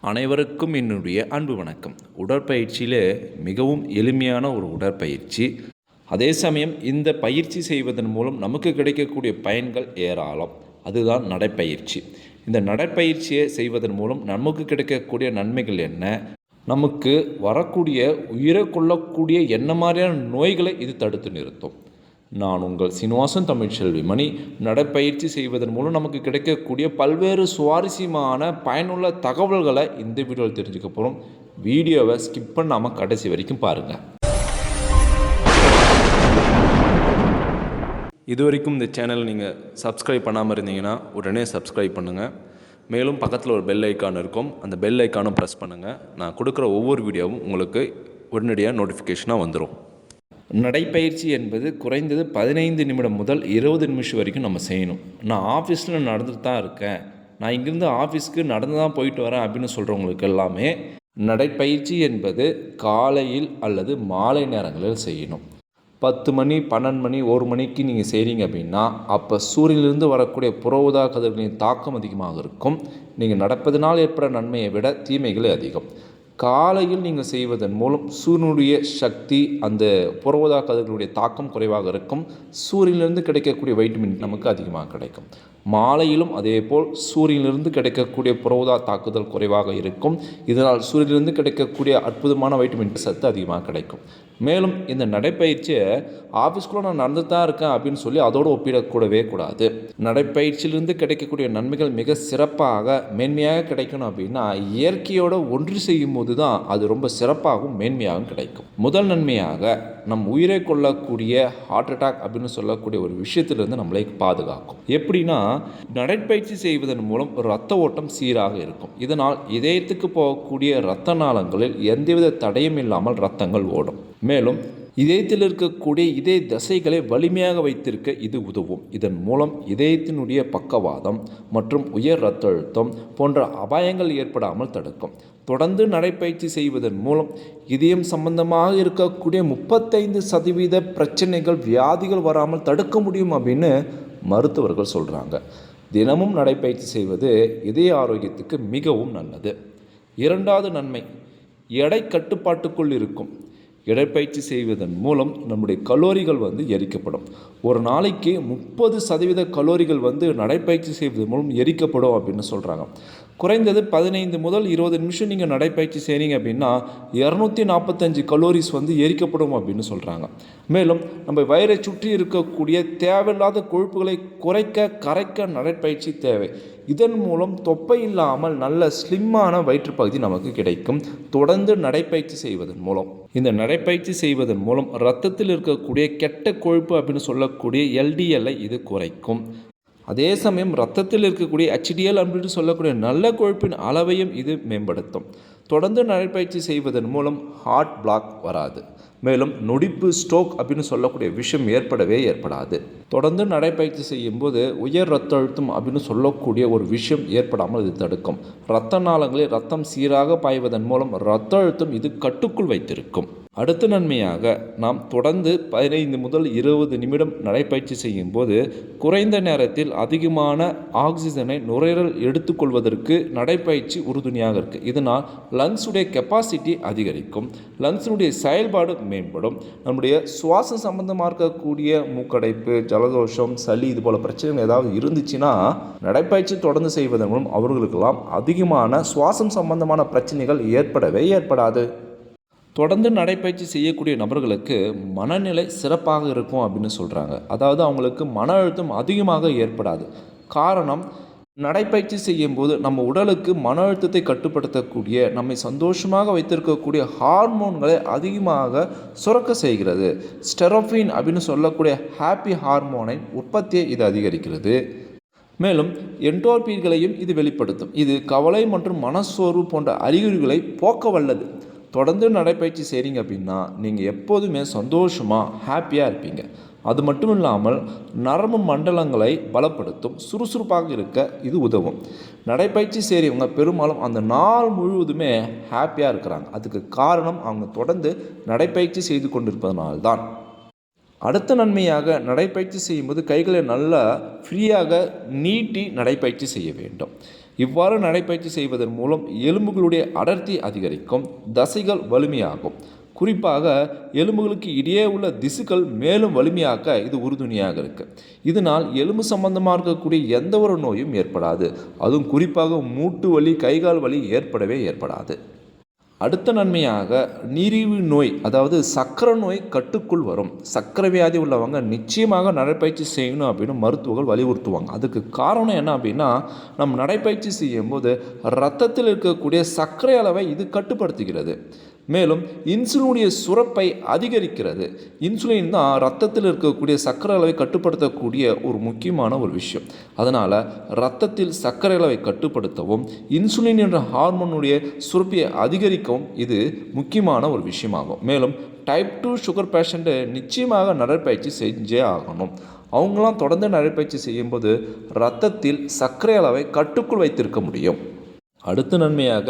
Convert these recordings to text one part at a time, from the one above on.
அனைவருக்கும் என்னுடைய அன்பு வணக்கம். உடற்பயிற்சியில் மிகவும் எளிமையான ஒரு உடற்பயிற்சி. அதே சமயம் இந்த பயிற்சி செய்வதன் மூலம் நமக்கு கிடைக்கக்கூடிய பயன்கள் ஏராளம். அதுதான் நடைப்பயிற்சி. இந்த நடைப்பயிற்சியை செய்வதன் மூலம் நமக்கு கிடைக்கக்கூடிய நன்மைகள் என்ன? நமக்கு வரக்கூடிய உயிரை கொள்ளக்கூடிய என்ன மாதிரியான நோய்களை இது தடுத்து நிறுத்தும். நான் உங்கள் சீனிவாசன் தமிழ்ச்செல்வி மணி நடைப்பயிற்சி செய்வதன் மூலம் நமக்கு கிடைக்கக்கூடிய பல்வேறு சுவாரஸ்யமான பயனுள்ள தகவல்களை இந்த வீடியோவில் தெரிஞ்சுக்க போகிறோம் வீடியோவை ஸ்கிப் பண்ணாமல் கடைசி வரைக்கும் பாருங்கள் இது வரைக்கும் இந்த சேனலை நீங்கள் சப்ஸ்கிரைப் பண்ணாமல் இருந்தீங்கன்னா உடனே சப்ஸ்கிரைப் பண்ணுங்கள் மேலும் பக்கத்தில் ஒரு பெல் ஐக்கான் இருக்கும். அந்த பெல் ஐக்கானும் ப்ரெஸ் பண்ணுங்கள் நான் கொடுக்குற ஒவ்வொரு வீடியோவும் உங்களுக்கு உடனடியாக நோட்டிஃபிகேஷனாக வந்துடும் நடைப்பயிற்சி என்பது குறைந்தது பதினைந்து நிமிடம் முதல் இருபது நிமிஷம் வரைக்கும் நம்ம செய்யணும். நான் ஆஃபீஸில் நடந்துட்டு தான் இருக்கேன். நான் இங்கேருந்து ஆஃபீஸ்க்கு நடந்து தான் போயிட்டு வரேன் அப்படின்னு சொல்கிறவங்களுக்கு எல்லாமே நடைப்பயிற்சி என்பது காலையில் அல்லது மாலை நேரங்களில் செய்யணும். பத்து மணி பன்னெண்டு மணி ஒரு மணிக்கு நீங்கள் செய்கிறீங்க அப்படின்னா அப்போ சூரியனிலிருந்து வரக்கூடிய புற ஊதா கதிர்களின் தாக்கம் அதிகமாக இருக்கும். நீங்கள் நடப்பதனால் ஏற்பட நன்மையை விட தீமைகளே அதிகம். காலையில் நீங்கள் செய்வதன் மூலம் சூரியனுடைய சக்தி அந்த புறவதா கதிர்களுடைய தாக்கம் குறைவாக இருக்கும். சூரியனிலிருந்து கிடைக்கக்கூடிய வைட்டமின் நமக்கு அதிகமாக கிடைக்கும். மாலையிலும் அதேபோல் சூரியனிலிருந்து கிடைக்கக்கூடிய புறவதா தாக்குதல் குறைவாக இருக்கும். இதனால் சூரியனிலிருந்து கிடைக்கக்கூடிய அற்புதமான வைட்டமின் சத்து அதிகமாக கிடைக்கும். மேலும் இந்த நடைப்பயிற்சியை ஆஃபீஸ்க்குள்ளே நான் நடந்து தான் இருக்கேன் அப்படின்னு சொல்லி அதோடு ஒப்பிடக்கூடவே கூடாது. நடைப்பயிற்சியிலிருந்து கிடைக்கக்கூடிய நன்மைகள் மிக சிறப்பாக மேன்மையாக கிடைக்கணும் அப்படின்னா இயற்கையோடு ஒன்று செய்யும் போது தான் அது ரொம்ப சிறப்பாகவும் மேன்மையாகவும் கிடைக்கும். முதல் நன்மையாக நம் உயிரை கொள்ளக்கூடிய ஹார்ட் அட்டாக் அப்படின்னு சொல்லக்கூடிய ஒரு விஷயத்திலிருந்து நம்மளை பாதுகாக்கும். எப்படின்னா நடைப்பயிற்சி செய்வதன் மூலம் இரத்த ஓட்டம் சீராக இருக்கும். இதனால் இதயத்துக்கு போகக்கூடிய இரத்த நாளங்களில் எந்தவித தடையும் இல்லாமல் ரத்தங்கள் ஓடும். மேலும் இதயத்தில் இருக்கக்கூடிய இதய தசைகளை வலிமையாக வைத்திருக்க இது உதவும். இதன் மூலம் இதயத்தினுடைய பக்கவாதம் மற்றும் உயர் இரத்த அழுத்தம் போன்ற அபாயங்கள் ஏற்படாமல் தடுக்கும். தொடர்ந்து நடைப்பயிற்சி செய்வதன் மூலம் இதயம் சம்பந்தமாக இருக்கக்கூடிய முப்பத்தைந்து சதவீத பிரச்சனைகள் வியாதிகள் வராமல் தடுக்க முடியும் அப்படின்னு மருத்துவர்கள் சொல்கிறாங்க தினமும் நடைப்பயிற்சி செய்வது இதய ஆரோக்கியத்துக்கு மிகவும் நல்லது. இரண்டாவது நன்மை எடை கட்டுப்பாட்டுக்குள் இருக்கும். இடப்பயிற்சி செய்வதன் மூலம் நம்முடைய கலோரிகள் வந்து எரிக்கப்படும். ஒரு நாளைக்கு முப்பது சதவீத கலோரிகள் வந்து நடைப்பயிற்சி செய்வதன் மூலம் எரிக்கப்படும் அப்படின்னு சொல்கிறாங்க குறைந்தது பதினைந்து முதல் இருபது நிமிஷம் நீங்கள் நடைப்பயிற்சி செய்கிறீங்க அப்படின்னா இரநூத்தி நாற்பத்தஞ்சு கலோரிஸ் வந்து எரிக்கப்படும் அப்படின்னு சொல்கிறாங்க மேலும் நம்ம வயிறை சுற்றி இருக்கக்கூடிய தேவையில்லாத கொழுப்புகளை குறைக்க கரைக்க நடைப்பயிற்சி தேவை. இதன் மூலம் தொப்பை இல்லாமல் நல்ல ஸ்லிம்மான வயிற்றுப்பகுதி நமக்கு கிடைக்கும். தொடர்ந்து நடைப்பயிற்சி செய்வதன் மூலம். இந்த நடைப்பயிற்சி செய்வதன் மூலம் ரத்தத்தில் இருக்கக்கூடிய கெட்ட கொழுப்பு அப்படின்னு சொல்லக்கூடிய எல்டிஎல்லை இது குறைக்கும். அதே சமயம் ரத்தத்தில் இருக்கக்கூடிய ஹெச்டிஎல் அப்படின்னு சொல்லக்கூடிய நல்ல கொழுப்பின் அளவையும் இது மேம்படுத்தும். தொடர்ந்து நடைப்பயிற்சி செய்வதன் மூலம் ஹார்ட் பிளாக் வராது. மேலும் நொடிப்பு ஸ்ட்ரோக் அப்படின்னு சொல்லக்கூடிய விஷயம் ஏற்படவே ஏற்படாது. தொடர்ந்து நடைப்பயிற்சி செய்யும்போது உயர் ரத்த அழுத்தம் அப்படின்னு சொல்லக்கூடிய ஒரு விஷயம் ஏற்படாமல் இது தடுக்கும். இரத்த நாளங்களில் ரத்தம் சீராக பாய்வதன் மூலம் இரத்த அழுத்தம் இது கட்டுக்குள் வைத்திருக்கும். அடுத்த நன்மையாக நாம் தொடர்ந்து பதினைந்து முதல் இருபது நிமிடம் நடைப்பயிற்சி செய்யும் போது குறைந்த நேரத்தில் அதிகமான ஆக்சிஜனை நுரையீரல் எடுத்துக்கொள்வதற்கு நடைப்பயிற்சி உறுதுணையாக இருக்குது இதனால் லங்ஸுடைய கெப்பாசிட்டி அதிகரிக்கும். லங்ஸினுடைய செயல்பாடு மேம்படும். நம்முடைய சுவாசம் சம்பந்தமாக இருக்கக்கூடிய மூக்கடைப்பு ஜலதோஷம் சளி இது போல் பிரச்சனைகள் ஏதாவது இருந்துச்சுன்னா நடைப்பயிற்சி தொடர்ந்து செய்வதன் மூலம் அவர்களுக்கெல்லாம் அதிகமான சுவாசம் சம்பந்தமான பிரச்சனைகள் ஏற்படவே ஏற்படாது. தொடர்ந்து நடைப்பயிற்சி செய்யக்கூடிய நபர்களுக்கு மனநிலை சிறப்பாக இருக்கும் அப்படின்னு சொல்கிறாங்க அதாவது அவங்களுக்கு மன அழுத்தம் அதிகமாக ஏற்படாது. காரணம் நடைப்பயிற்சி செய்யும்போது நம்ம உடலுக்கு மன அழுத்தத்தை கட்டுப்படுத்தக்கூடிய நம்மை சந்தோஷமாக வைத்திருக்கக்கூடிய ஹார்மோன்களை அதிகமாக சுரக்க செய்கிறது. ஸ்டெரோஃபின் அப்படின்னு சொல்லக்கூடிய ஹாப்பி ஹார்மோனை உற்பத்தியை இது அதிகரிக்கிறது. மேலும் என்டோர்பீர்களையும் இது வெளிப்படுத்தும். இது கவலை மற்றும் மனசோர்வு போன்ற அறிகுறிகளை போக்க வல்லது தொடர்ந்து நடைப்பயிற்சி செய்கிறீங்க அப்படின்னா நீங்கள் எப்போதுமே சந்தோஷமாக ஹாப்பியாக இருப்பீங்க. அது மட்டும் இல்லாமல் நரம்பு மண்டலங்களை பலப்படுத்தும் சுறுசுறுப்பாக இருக்க இது உதவும். நடைப்பயிற்சி செய்கிறவங்க பெரும்பாலும் அந்த நாள் முழுவதுமே ஹாப்பியாக இருக்கிறாங்க. அதுக்கு காரணம் அவங்க தொடர்ந்து நடைப்பயிற்சி செய்து கொண்டிருப்பதனால்தான். அடுத்த நன்மையாக நடைப்பயிற்சி செய்யும்போது கைகளை நல்லா ஃப்ரீயாக நீட்டி நடைப்பயிற்சி செய்ய வேண்டும். இவ்வாறு நடைப்பயிற்சி செய்வதன் மூலம் எலும்புகளுடைய அடர்த்தி அதிகரிக்கும் தசைகள் வலிமையாகும். குறிப்பாக எலும்புகளுக்கு இடையே உள்ள திசுக்கள் மேலும் வலிமையாக்க இது உறுதுணையாக இருக்குது இதனால் எலும்பு சம்பந்தமாக இருக்கக்கூடிய எந்த ஒரு நோயும் ஏற்படாது. அதுவும் குறிப்பாக மூட்டு வலி கைகால் வலி ஏற்படவே ஏற்படாது. அடுத்த நன்மையாக நீரிழிவு நோய் அதாவது சர்க்கரை நோய் கட்டுக்குள் வரும். சர்க்கரை வியாதி உள்ளவங்க நிச்சயமாக நடைப்பயிற்சி செய்யணும் அப்படின்னு மருத்துவர்கள் வலியுறுத்துவாங்க. அதுக்கு காரணம் என்ன அப்படின்னா நம்ம நடைப்பயிற்சி செய்யும்போது ரத்தத்தில் இருக்கக்கூடிய சர்க்கரை அளவை இது கட்டுப்படுத்துகிறது. மேலும் இன்சுலினுடைய சுரப்பை அதிகரிக்கிறது. இன்சுலின் தான் ரத்தத்தில் இருக்கக்கூடிய சர்க்கரை அளவை கட்டுப்படுத்தக்கூடிய ஒரு முக்கியமான ஒரு விஷயம். அதனால் ரத்தத்தில் சர்க்கரை அளவை கட்டுப்படுத்தவும் இன்சுலின் என்ற ஹார்மோனுடைய சுரப்பியை அதிகரிக்கவும் இது முக்கியமான ஒரு விஷயமாகும். மேலும் டைப் டூ சுகர் பேஷண்ட்டு நிச்சயமாக நடைப்பயிற்சி செஞ்சே ஆகணும். அவங்களாம் தொடர்ந்து நடைப்பயிற்சி செய்யும்போது ரத்தத்தில் சர்க்கரை அளவை கட்டுக்குள் வைத்திருக்க முடியும். அடுத்த நன்மையாக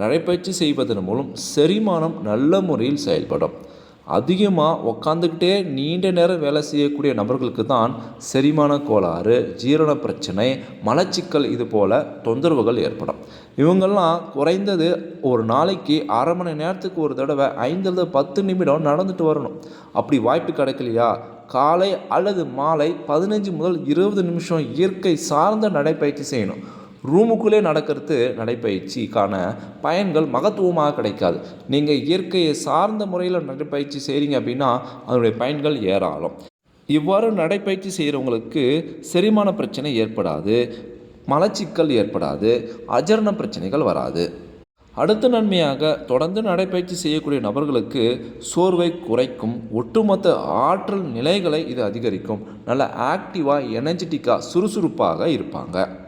நடைப்பயிற்சி செய்வதன் மூலம் செரிமானம் நல்ல முறையில் செயல்படும். அதிகமாக உக்காந்துக்கிட்டே நீண்ட நேரம் வேலை செய்யக்கூடிய நபர்களுக்கு தான் செரிமான கோளாறு ஜீரண பிரச்சனை மலச்சிக்கல் இது போல் தொந்தரவுகள் ஏற்படும். இவங்கெல்லாம் குறைந்தது ஒரு நாளைக்கு அரை மணி நேரத்துக்கு ஒரு தடவை ஐந்துலேருந்து பத்து நிமிடம் நடந்துட்டு வரணும். அப்படி வாய்ப்பு கிடைக்கலையா? காலை அல்லது மாலை பதினஞ்சு முதல் இருபது நிமிஷம் இயற்கை சார்ந்த நடைப்பயிற்சி செய்யணும். ரூமுக்குள்ளே நடக்கிறது நடைப்பயிற்சிக்கான பயன்கள் மகத்துவமாக கிடைக்காது. நீங்கள் இயற்கையை சார்ந்த முறையில் நடைப்பயிற்சி செய்கிறீங்க அப்படின்னா அதனுடைய பயன்கள் ஏராளம். இவ்வாறு நடைப்பயிற்சி செய்கிறவங்களுக்கு செரிமான பிரச்சனை ஏற்படாது மலச்சிக்கல் ஏற்படாது அஜரண பிரச்சனைகள் வராது. அடுத்த நன்மையாக தொடர்ந்து நடைப்பயிற்சி செய்யக்கூடிய நபர்களுக்கு சோர்வை குறைக்கும் ஒட்டுமொத்த ஆற்றல் நிலைகளை இது அதிகரிக்கும். நல்ல ஆக்டிவாக எனர்ஜெட்டிக்காக சுறுசுறுப்பாக இருப்பாங்க.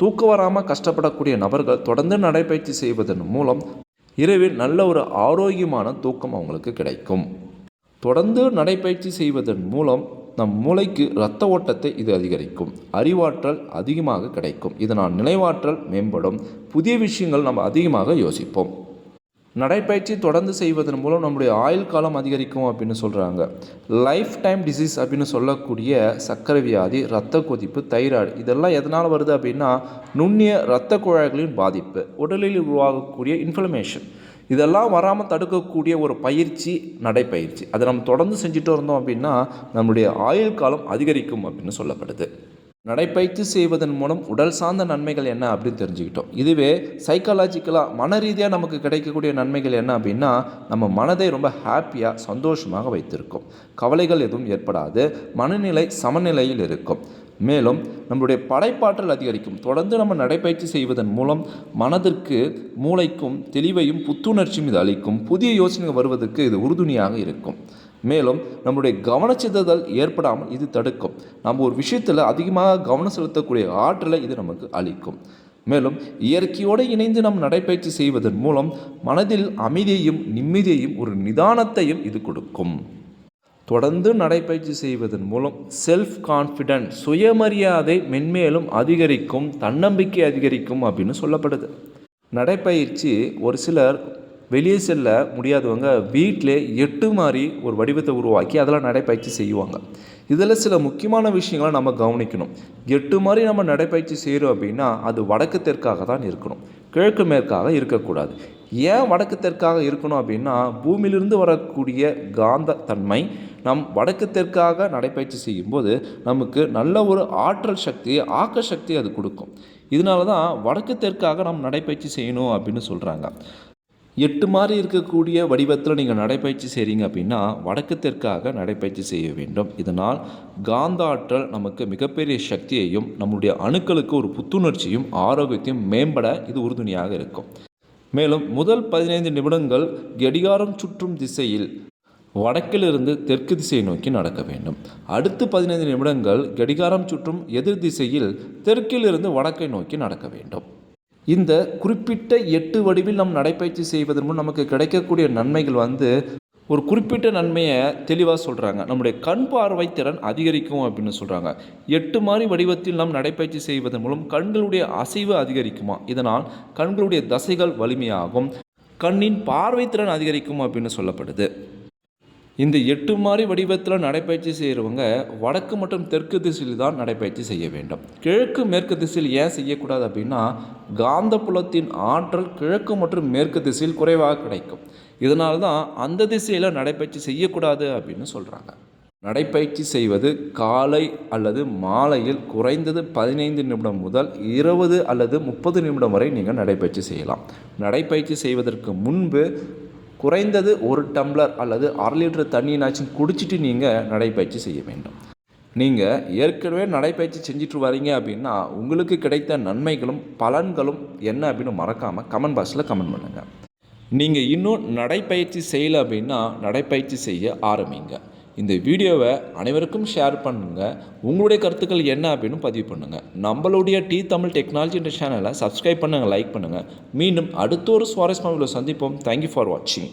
தூக்கம் வராமல் கஷ்டப்படக்கூடிய நபர்கள் தொடர்ந்து நடைபயிற்சி செய்வதன் மூலம் இரவில் நல்ல ஒரு ஆரோக்கியமான தூக்கம் அவங்களுக்கு கிடைக்கும். தொடர்ந்து நடைபயிற்சி செய்வதன் மூலம் நம் மூளைக்கு இரத்த ஓட்டத்தை இது அதிகரிக்கும். அறிவாற்றல் அதிகமாக கிடைக்கும். இதனால் நினைவாற்றல் மேம்படும். புதிய விஷயங்கள் நம்ம அதிகமாக யோசிப்போம். நடைப்பயிற்சி தொடர்ந்து செய்வதன் மூலம் நம்முடைய ஆயுள் காலம் அதிகரிக்கும் அப்படின்னு சொல்கிறாங்க லைஃப் டைம் டிசீஸ் அப்படின்னு சொல்லக்கூடிய சர்க்கரை வியாதி இரத்த கொதிப்பு தைராய்டு இதெல்லாம் எதனால் வருது அப்படின்னா நுண்ணிய இரத்த குழாய்களின் பாதிப்பு உடலில் உருவாகக்கூடிய இன்ஃப்ளமேஷன் இதெல்லாம் வராமல் தடுக்கக்கூடிய ஒரு பயிற்சி நடைப்பயிற்சி. அதை நம்ம தொடர்ந்து செஞ்சுட்டு இருந்தோம் அப்படின்னா நம்முடைய ஆயுள் காலம் அதிகரிக்கும் அப்படின்னு சொல்லப்படுது. நடைப்பயிற்சி செய்வதன் மூலம் உடல் சார்ந்த நன்மைகள் என்ன அப்படின்னு தெரிஞ்சுக்கிட்டோம். இதுவே சைக்காலஜிக்கலாக மன ரீதியாக நமக்கு கிடைக்கக்கூடிய நன்மைகள் என்ன அப்படின்னா நம்ம மனதை ரொம்ப ஹாப்பியாக சந்தோஷமாக வைத்திருக்கும். கவலைகள் எதுவும் ஏற்படாது. மனநிலை சமநிலையில் இருக்கும். மேலும் நம்மளுடைய படைப்பாற்றல் அதிகரிக்கும். தொடர்ந்து நம்ம நடைப்பயிற்சி செய்வதன் மூலம் மனதிற்கு மூளைக்கும் தெளிவையும் புத்துணர்ச்சியும் இது அளிக்கும். புதிய யோசனைகள் வருவதற்கு இது உறுதுணையாக இருக்கும். மேலும் நம்முடைய கவனச்சிதறல் ஏற்படாமல் இது தடுக்கும். நம்ம ஒரு விஷயத்தில் அதிகமாக கவனம் செலுத்தக்கூடிய ஆற்றலை இது நமக்கு அளிக்கும். மேலும் இயற்கையோடு இணைந்து நம் நடைப்பயிற்சி செய்வதன் மூலம் மனதில் அமைதியையும் நிம்மதியையும் ஒரு நிதானத்தையும் இது கொடுக்கும். தொடர்ந்து நடைப்பயிற்சி செய்வதன் மூலம் செல்ஃப் கான்ஃபிடென்ட் சுயமரியாதை மென்மேலும் அதிகரிக்கும் தன்னம்பிக்கை அதிகரிக்கும் அப்படின்னு சொல்லப்படுது. நடைப்பயிற்சி ஒரு சிலர் வெளியே செல்ல முடியாதவங்க வீட்டிலே எட்டு மாதிரி ஒரு வடிவத்தை உருவாக்கி அதெல்லாம் நடைப்பயிற்சி செய்வாங்க. இதில் சில முக்கியமான விஷயங்களை நம்ம கவனிக்கணும். எட்டு மாதிரி நம்ம நடைப்பயிற்சி செய்கிறோம் அப்படின்னா அது வடக்கு தெற்காக தான் இருக்கணும். கிழக்கு மேற்காக இருக்கக்கூடாது. ஏன் வடக்கு தெற்காக இருக்கணும் அப்படின்னா பூமியிலிருந்து வரக்கூடிய காந்த தன்மை நம் வடக்கு தெற்காக நடைப்பயிற்சி செய்யும்போது நமக்கு நல்ல ஒரு ஆற்றல் சக்தி ஆக்க சக்தி அது கொடுக்கும். இதனால தான் வடக்கு தெற்காக நம்ம நடைப்பயிற்சி செய்யணும் அப்படின்னு சொல்கிறாங்க எட்டு மாதிரி இருக்கக்கூடிய வடிவத்தில் நீங்கள் நடைப்பயிற்சி செய்கிறீங்க அப்படின்னா வடக்கு தெற்காக நடைப்பயிற்சி செய்ய வேண்டும். இதனால் காந்த ஆற்றல் நமக்கு மிகப்பெரிய சக்தியையும் நம்முடைய அணுக்களுக்கு ஒரு புத்துணர்ச்சியும் ஆரோக்கியத்தையும் மேம்பட இது உறுதுணையாக இருக்கும். மேலும் முதல் பதினைந்து நிமிடங்கள் கடிகாரம் சுற்றும் திசையில் வடக்கிலிருந்து தெற்கு திசையை நோக்கி நடக்க வேண்டும். அடுத்து பதினைந்து நிமிடங்கள் கடிகாரம் சுற்றும் எதிர் திசையில் தெற்கிலிருந்து வடக்கை நோக்கி நடக்க வேண்டும். இந்த குறிப்பிட்ட எட்டு வடிவில் நம் நடைப்பயிற்சி செய்வதன் மூலம் நமக்கு கிடைக்கக்கூடிய நன்மைகள் வந்து ஒரு குறிப்பிட்ட நன்மையை தெளிவாக சொல்கிறாங்க நம்முடைய கண் பார்வை திறன் அதிகரிக்கும் அப்படின்னு சொல்கிறாங்க எட்டு மாதிரி வடிவத்தில் நாம் நடைப்பயிற்சி செய்வதன் மூலம் கண்களுடைய அசைவு அதிகரிக்குமா? இதனால் கண்களுடைய தசைகள் வலிமையாகும். கண்ணின் பார்வை திறன் அதிகரிக்கும் அப்படின்னு சொல்லப்படுது. இந்த எட்டு மாறி வடிவத்தில் நடைப்பயிற்சி செய்கிறவங்க வடக்கு மற்றும் தெற்கு திசையில் தான் நடைப்பயிற்சி செய்ய வேண்டும். கிழக்கு மேற்கு திசையில் ஏன் செய்யக்கூடாது அப்படின்னா காந்தப்புலத்தின் ஆற்றல் கிழக்கு மற்றும் மேற்கு திசையில் குறைவாக கிடைக்கும். இதனால தான் அந்த திசையில் நடைப்பயிற்சி செய்யக்கூடாது அப்படின்னு சொல்கிறாங்க நடைப்பயிற்சி செய்வது காலை அல்லது மாலையில் குறைந்தது பதினைந்து நிமிடம் முதல் இருபது அல்லது முப்பது நிமிடம் வரை நீங்கள் நடைப்பயிற்சி செய்யலாம். நடைப்பயிற்சி செய்வதற்கு முன்பு குறைந்தது ஒரு டம்ளர் அல்லது அரை லிட்டர் தண்ணியினாச்சும் குடிச்சிட்டு நீங்கள் நடைப்பயிற்சி செய்ய வேண்டும். நீங்கள் ஏற்கனவே நடைப்பயிற்சி செஞ்சுட்டு வரீங்க அப்படின்னா உங்களுக்கு கிடைத்த நன்மைகளும் பலன்களும் என்ன அப்படின்னு மறக்காமல் கமெண்ட் பாக்ஸில் கமெண்ட் பண்ணுங்கள் நீங்கள் இன்னும் நடைப்பயிற்சி செய்யலை அப்படின்னா நடைப்பயிற்சி செய்ய ஆரம்பிங்க. இந்த வீடியோவை அனைவருக்கும் ஷேர் பண்ணுங்கள் உங்களுடைய கருத்துக்கள் என்ன அப்படின்னு பதிவு பண்ணுங்கள் நம்மளுடைய டி தமிழ் டெக்னாலஜி என்ற சேனலை சப்ஸ்கிரைப் பண்ணுங்கள் லைக் பண்ணுங்கள் மீண்டும் அடுத்த ஒரு சுவாரஸ்யமான சந்திப்போம். தேங்க்யூ ஃபார் வாட்சிங்